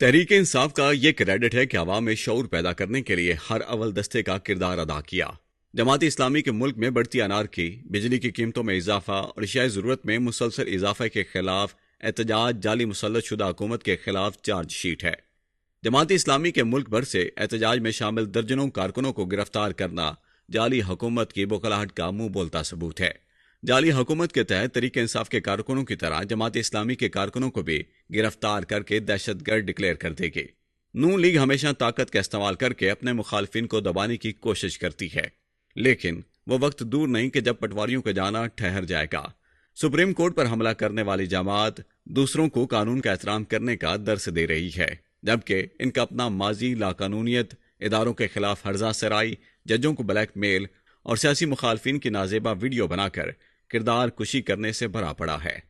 तहरीक इंसाफ का यह क्रेडिट है कि आवाम में शौर पैदा करने के लिए हर अवल दस्ते का किरदार अदा किया। जमात इस्लामी के मुल्क में बढ़ती अनार की, बिजली की कीमतों में इजाफा और अशिया ज़रूरत में मुसलसल इजाफे के खिलाफ एहतजाज जाली मुसलत शुदा हुकूमत के खिलाफ चार्जशीट है। जमात इस्लामी के मुल्क भर से एहतजाज में शामिल दर्जनों कारकुनों को गिरफ़्तार करना जाली हुकूमत की बोखलाहट का मुँह बोलता सबूत है। जाली हुकूमत के तहत तरीके इंसाफ के कारकुनों की तरह जमात इस्लामी के कारकुनों को भी गिरफ़्तार करके दहशत गर्द डिक्लेयर कर देगी। नून लीग हमेशा ताकत का इस्तेमाल करके अपने मुखालफिन को दबाने की कोशिश करती है। लेकिन वो वक्त दूर नहीं कि जब पटवारियों का जाना ठहर जाएगा। सुप्रीम कोर्ट पर हमला करने वाली जमात दूसरों को कानून का एहतराम करने का दर्श दे रही है, जबकि इनका अपना माजी लाकानूनियत, इदारों के खिलाफ हर्जा सराई जजों को ब्लैकमेल और सियासी मुखालफिन की नाजेबा वीडियो बनाकर किरदार कुशी करने से भरा पड़ा है।